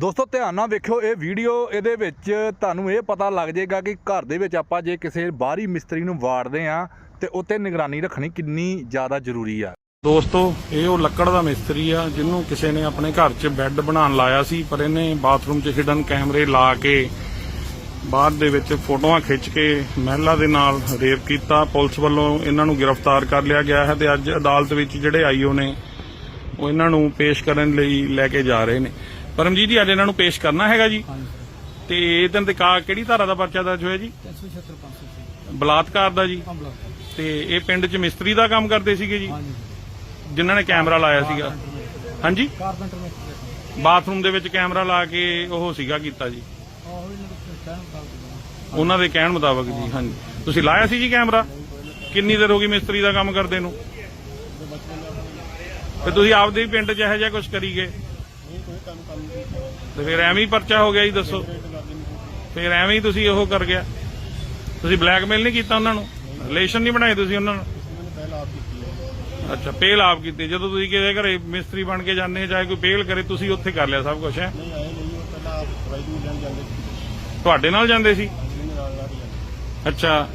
ਦੋਸਤੋ, ਧਿਆਨ ਨਾਲ ਵੇਖਿਓ, ਇਹ ਵੀਡੀਓ ਇਹਦੇ ਵਿੱਚ ਤੁਹਾਨੂੰ ਇਹ ਪਤਾ ਲੱਗ ਜਾਏਗਾ ਕਿ ਘਰ ਦੇ ਵਿੱਚ ਆਪਾਂ ਜੇ ਕਿਸੇ ਬਾਹਰੀ ਮਿਸਤਰੀ ਨੂੰ ਵਾੜਦੇ ਆ ਤੇ ਉੱਤੇ ਨਿਗਰਾਨੀ ਰੱਖਣੀ ਕਿੰਨੀ ਜ਼ਿਆਦਾ ਜ਼ਰੂਰੀ ਆ। ਦੋਸਤੋ, ਇਹ ਉਹ ਲੱਕੜ ਦਾ ਮਿਸਤਰੀ ਆ, ਜਿਹਨੂੰ ਕਿਸੇ ਨੇ ਆਪਣੇ ਘਰ 'ਚ ਬੈੱਡ ਬਣਾਉਣ ਲਾਇਆ ਸੀ, ਪਰ ਇਹਨੇ ਬਾਥਰੂਮ 'ਚ ਹਿਡਨ ਕੈਮਰੇ ਲਾ ਕੇ ਬਾਅਦ ਦੇ ਵਿੱਚ ਫੋਟੋਆਂ ਖਿੱਚ ਕੇ ਮਹਿਲਾ ਦੇ ਨਾਲ ਰੇਪ ਕੀਤਾ। ਪੁਲਿਸ ਵੱਲੋਂ ਇਹਨਾਂ ਨੂੰ ਗ੍ਰਿਫਤਾਰ ਕਰ ਲਿਆ ਗਿਆ ਹੈ ਤੇ ਅੱਜ ਅਦਾਲਤ ਵਿੱਚ ਜਿਹੜੇ ਆਈਓ ਨੇ, ਉਹ ਇਹਨਾਂ ਨੂੰ ਪੇਸ਼ ਕਰਨ ਲਈ ਲੈ ਕੇ ਜਾ ਰਹੇ ਨੇ। ਪਰਮਜੀਤ ਜੀ ਅੱਜ ਇਹਨਾਂ ਨੂੰ ਪੇਸ਼ ਕਰਨਾ ਹੈਗਾ ਜੀ। ਤੇ ਇਹ ਤੇ ਕਾ ਕਿਹੜੀ ਧਾਰਾ ਦਾ ਪਰਚਾ ਦਰਜ ਹੋਇਆ ਜੀ? 376 500 ਬਲਾਤਕਾਰ ਦਾ ਜੀ। ਤੇ ਇਹ ਪਿੰਡ 'ਚ ਮਿਸਤਰੀ ਦਾ ਕੰਮ ਕਰਦੇ ਸੀਗੇ ਜੀ? ਜਿਨ੍ਹਾਂ ਨੇ ਕੈਮਰਾ ਲਾਇਆ ਸੀਗਾ। ਹਾਂਜੀ? ਬਾਥਰੂਮ ਦੇ ਵਿੱਚ ਕੈਮਰਾ ਲਾ ਕੇ ਉਹ ਸੀਗਾ ਕੀਤਾ ਜੀ। ਇਹਨਾਂ ਉਹਨਾਂ ਦੇ ਕਹਿਣ ਮੁਤਾਬਕ ਜੀ ਹਾਂਜੀ। ਤੁਸੀਂ ਲਾਇਆ ਸੀ ਜੀ ਕੈਮਰਾ? ਕਿੰਨੀ ਦੇਰ ਹੋ ਗਈ ਮਿਸਤਰੀ ਦਾ ਕੰਮ ਕਰਦੇ ਨੂੰ? ਤੇ ਤੁਸੀਂ ਆਪਦੇ ਹੀ ਪਿੰਡ 'ਚ ਇਹੋ ਜਿਹਾ ਕੁਝ ਕਰੀ ਗਏ? ਤੇ ਫਿਰ ਐਵੇਂ ਹੀ ਪਰਚਾ ਹੋ ਗਿਆ ਜੀ, ਦੱਸੋ। ਫਿਰ ਐਵੇਂ ਹੀ ਤੁਸੀਂ ਉਹ ਕਰ ਗਿਆ। ਤੁਸੀਂ ਬਲੈਕਮੇਲ ਨਹੀਂ ਕੀਤਾ ਉਹਨਾਂ ਨੂੰ? ਰਿਲੇਸ਼ਨ ਨਹੀਂ ਬਣਾਏ ਤੁਸੀਂ ਉਹਨਾਂ ਨੂੰ? ਅੱਛਾ ਪੇਲ ਆਪ ਕੀਤੀ। ਜਦੋਂ ਤੁਸੀਂ ਕਿਸੇ ਘਰੇ ਮਿਸਤਰੀ ਬਣ ਕੇ ਜਾਂਦੇ ਚਾਹੇ ਕੋਈ ਪੇਲ ਕਰੇ, ਤੁਸੀਂ ਉੱਥੇ ਕਰ ਲਿਆ ਸਭ ਕੁਝ ਹੈ? ਨਹੀਂ ਆਏ ਨਹੀਂ ਉਹ ਪਹਿਲਾਂ ਦਵਾਈ ਦੂਈ ਲੈਣ ਜਾਂਦੇ ਸੀ ਤੁਹਾਡੇ ਨਾਲ ਜਾਂਦੇ ਸੀ? ਇਹਦੇ ਨਾਲ ਨਾਲ ਹੀ ਜਾਂਦੇ। ਅੱਛਾ।